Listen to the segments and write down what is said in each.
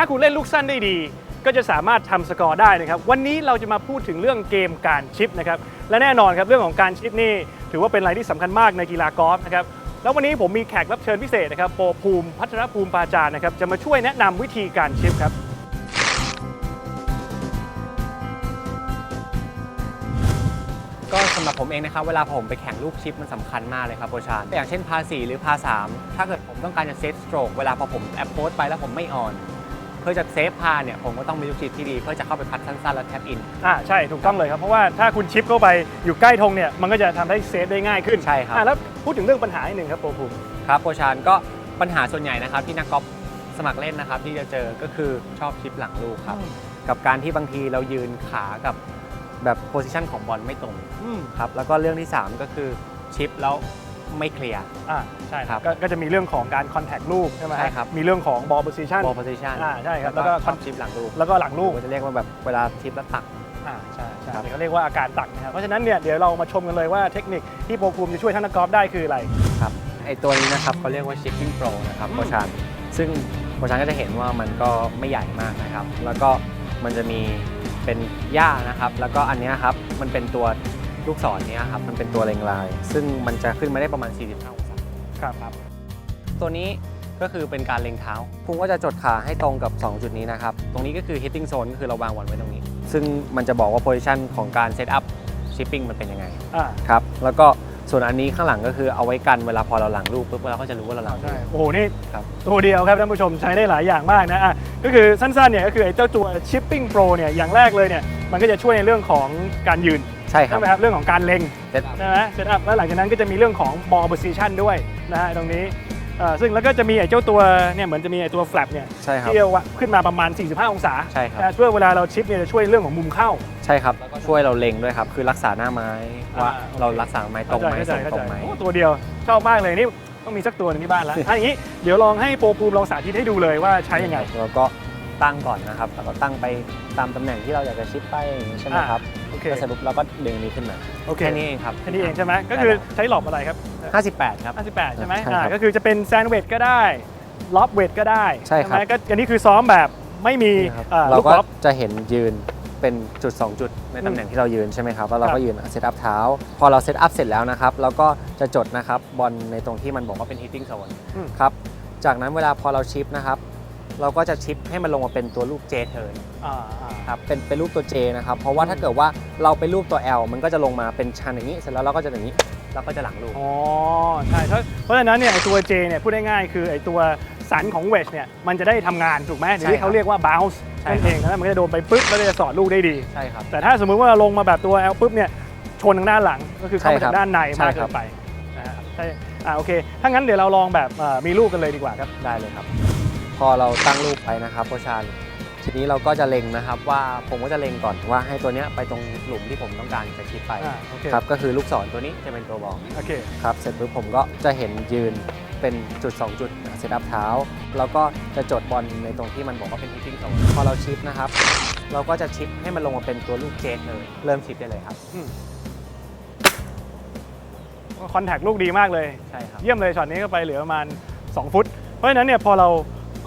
ถ้าคุณเล่นลูกสั้นได้ดี ก็จะสามารถทำสกอร์ได้นะครับ วันนี้เราจะมาพูดถึงเรื่องเกมการชิปนะครับ และแน่นอนครับเรื่องของการชิปนี่ถือว่าเป็นอะไรที่สำคัญมากในกีฬากอล์ฟนะครับ แล้ววันนี้ผมมีแขกรับเชิญพิเศษนะครับโปรภูมิพัฒนภูมิปาจารนะครับ จะมาช่วยแนะนำวิธีการชิปครับก็สำหรับผมเองนะครับเวลาผมไปแข่งลูกชิปมันสำคัญมากเลยครับโปรชานอย่างเช่นพา4หรือพา3ถ้าเกิดผมต้องการจะเซฟสโตรกเวลาพอผมแอปโพสไปแล้วผมไม่ออน เพื่อจะเซฟพาเนี่ยผมก็ต้องมีลูกชิปที่ดี เพื่อจะเข้าไปพัดสั้นๆแล้วแท็บอิน อ่าใช่ถูกต้องเลยครับเพราะว่าถ้าคุณชิปเข้าไปอยู่ใกล้ธงเนี่ยมันก็จะทำให้เซฟได้ง่ายขึ้นใช่ครับ อ่าแล้วพูดถึงเรื่องปัญหาอีกหนึ่งครับโปรภูมิ ครับโปรชานก็ปัญหาส่วนใหญ่นะครับที่นักกอล์ฟสมัครเล่นนะครับ ที่จะเจอก็คือชอบชิปหลังลูกครับอืมกับการที่บางทีเรายืนขากับแบบโพซิชันของบอลไม่ตรงอืมครับแล้วก็เรื่องที่ 3 ก็คือชิปแล้ว ไม่เคลียร์ อ่าใช่คครัรับบก็ก็จะมีเรื่องของการคอนแทคลูกใช่ไหมใช่ครับ มีเรื่องของบอลโพซิชันบอลโพซิชันอ่าใช่ครับแล้แล้ววก็ก็ ชอบชิปหลังลูกแล้วก็หลังลูก ผมจะเรียกว่าแบบเวลาชิปแล้วตัก อ่าใช่ใช่ครับ เดี๋ยวเขาเรียกว่าอาการตักนะครับ เพราะฉะนั้นเนี่ยเดี๋ยวเรามาชมกันเลยว่าเทคนิคที่โปรภูมิจะช่วยท่านนักกอล์ฟได้คืออะไร ครับไอตัวนี้นะครับเขาเรียกว่า shipping pro นะครับอืมโปรชันซึ่งโปรชันก็จะเห็นว่ามันก็ไม่ใหญ่มากนะครับ แล้วก็มันจะมีเป็นหญ้านะครับ แล้วก็อันเนี้ยครับมันเป็นตัว ลูกศรเนี้ยครับมันเป็นตัวเล็งลาย ซึ่งมันจะขึ้นมาได้ประมาณ 45องศาครับครับ ตัวนี้ก็คือเป็นการเล็งเท้าภูมิก็จะจดขาให้ตรงกับ 2 จุดนี้นะครับ ตรงนี้ก็คือ hitting zone ก็คือเราวางบอลไว้ตรงนี้ ซึ่งมันจะบอกว่า position ของการ set up shipping มันเป็นยังไงอ่าครับแล้วก็ส่วนอันนี้ข้างหลังก็คือเอาไว้กันเวลาพอเราหลังลูกปุ๊บเราก็จะรู้ว่าเราหลังลูใช่กโอ้โหนี่ครับ ตัวเดียวครับท่านผู้ชมใช้ได้หลายอย่างมากนะอะก็คือสั้นๆเนี่ยก็คือไอ้เจ้าตัว Shipping Pro เนี่ยอย่างแรกเลยเนี่ยมันก็จะช่วยในเรื่องของการยืน ใช่ครัใช่บไหมครับเรื่องของการเล็ง Set ใช่ไหมเซตอัพแล้วหลังจากนั้นก็จะมีเรื่องของ ball position ด้วยนะฮะตรงนี้เอ่อซึ่งแล้วก็จะมีไอ้เจ้าตัวเนี่ยเหมือนจะมีไอ้ตัว flap เนี่ยใช่ครับ ที่เอาขึ้นมาประมาณ 45 องศาใช่ครับนะช่วยเวลาเราชิปเนี่ยจะช่วยเรื่องของมุมเข้า ใช่ครับแล้วก็ช่วยเราเล็งด้วยครับ คือรักษาหน้าไม้ว่าอ่าโอเค เรารักษาไม้ตรงไหมเข้าใจส่งเข้าตรใจงไหม โอ้ตัวเดียวชอบมากเลยนี่ต้องมีสักตัวหนึงที่บ้านแล้วถ้าอย่างนี้เดี๋ยวลองให้โปรภูมิลองสาธิตให้ดูเลยว่าใช้ยังไง แล้วก็ ตั้งก่อนนะครับแล้วก็ตั้งไปตามตำแหน่งที่เราอยากจะชิปไปอย่างนี้ใช่ไหมครับโอเค แล้วเสร็จปุ๊บเราก็ดึงอันนี้ขึ้นมาโอเค แค่นี้เองครับ แค่นี้เองใช่ไหมก็คือใช้หลอบอะไรครับ58 ครับ 58 ใช่ไหมใช่ครับอ่าก็คือจะเป็นแซนด์เวทก็ได้ล็อบเวทก็ได้ใช่ครับ ไหมก็อันนี้คือซ้อมแบบไม่มีนี่ครับอ่าเราลูกก็ล็อบ จะเห็นยืนเป็นจุด 2 จุดในตำแหน่งที่เรายืนใช่ไหมครับ แล้วเราครัก็บ ยืนเซตอัพเท้า พอเราเซตอัพเสร็จแล้วนะครับ เราก็จะจดนะครับบอลในตรงที่มันบอกว่าเป็น hitting zone อืม ครับ จากนั้นเวลาพอเราชิปนะครับ เราก็จะชิปให้มันลงมาเป็นตัวรูป J turn อ่าอ่า ครับเป็นเป็นรูปตัว J นะครับ เพราะว่าถ้าเกิดว่าเราไปรูปตัว L มันก็จะลงมาเป็นชันอย่างนี้ เสร็จแล้วเราก็จะอย่างนี้แล้วก็จะหลังลูกอ๋อใช่เพราะเพราะฉะนั้นเนี่ยไอตัว J เนี่ยพูดง่ายๆคือไอตัวสันของเวชเนี่ยมันจะได้ทำงานถูกไหมหรือที่เขาเรียกว่า bounce ใช่นั่นครับเองแล้วมันก็จะโดนไปปุ๊บแล้วก็จะสอดลูกได้ดี ใช่ครับ แต่ถ้าสมมุติว่าเราลงมาแบบตัว L ปุ๊บเนี่ยชนทางด้านหลังก็คือเข้ามาใช่ครัจากบด้านในใช่มากคเกิรับนไปนะฮะใช่อ่าโอเคถ้างั้นเดี๋ยวเราลองแบบเอ่อมีลูกกันเลยดีกว่าครับ ได้เลยครับ พอเราตั้งรูปไปนะครับโปรชานทีนี้เราก็จะเล็งนะครับว่าผมก็จะเล็งก่อนว่าให้ตัวเนี้ยไปตรงหลุมที่ผมต้องการจะชิปไปอ่าโอเค ครับก็คือลูกศรตัวนี้จะเป็นตัวบอก โอเค ครับเสร็จปุ๊บผมก็จะเห็นยืนเป็นจุด 2 จุดเซตอัพเท้า แล้วก็จะจดบอลในตรงที่มันบอกว่าเป็น hitting zone พอเราชิปนะครับ เราก็จะชิปให้มันลงมาเป็นตัวลูกเจสเลย เริ่มชิปได้เลยครับ คอนแทคลูกดีมากเลย ใช่ครับ เยี่ยมเลยช็อตนี้ก็ไปเหลือประมาณ 2 ฟุต เพราะฉะนั้นเนี่ยพอเรา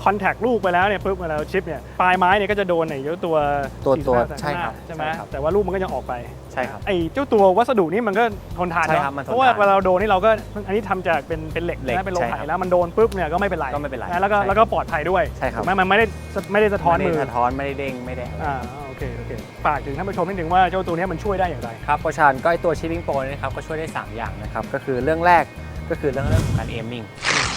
คอนแทคลูกไปแล้วเนี่ยปุ๊บเวลาเราชิปเนี่ยปลายไม้เนี่ยก็จะโดนไอ้เจ้าตัวตัวตัว45ใช่ครับใช่ไหมใช่ครับแต่ว่าลูกมันก็ยังออกไปใช่ครับไอ้เจ้าตัววัสดุนี่มันก็ทนทานใช่เนาะครับมันทนทานเพราะว่าเวลาเราโดนนี่เราก็อันนี้ทำจากเป็นเป็นเหล็กเหล็กนะเป็นโลใช่หะครับแล้วมันโดนปุ๊บเนี่ยก็ไม่เป็นไรก็ไม่เป็นไระแล้วก็ใช่แล้วก็ปลอดภัยด้วยใช่ครับถูกไหมมันไม่ได้ไม่ได้สะท้อนมือไได้สะท้อนไม่ได้เด้งไม่ได้อะไรอ่าโอเคโอเคฝากถึงท่านผู้ชมนิดนึงว่าเจ้าตัวเนี้ยมันช่วยได้อย่างไรครับโปรชานก็ไอตัวชิปปิ้งโปรนะครับก็ช่วยได้ 3 อย่างนะครับก็คือเรื่องแรกก็คือเรื่องเรื่องของการเอมมิ่ง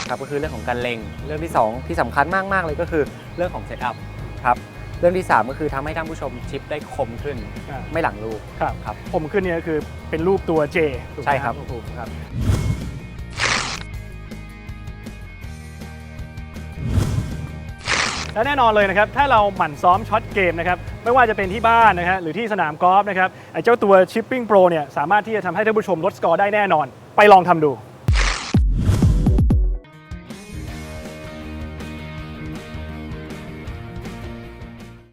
ครับก็คือเรื่องของการเล็ง เรื่องที่ 2 ที่สำคัญมาก ๆ เลยก็คือเรื่องของเซตอัพครับเรื่องที่ 3 ก็คือทำให้ท่านผู้ชมชิปได้คมขึ้นอ่าไม่หลังลูกครับครับผมขึ้นเนี่ยคือเป็นรูปตัว J ถูกไหมใช่ครับถูกครับและแน่นอนเลยนะครับ ถ้าเราหมั่นซ้อมช็อตเกมนะครับ ไม่ว่าจะเป็นที่บ้านนะครับหรือที่สนามกอล์ฟนะครับไอ้เจ้าตัว Shipping Pro เนี่ยสามารถที่จะทำให้ท่านผู้ชมลดสกอร์ได้แน่นอน ไปลองทำดู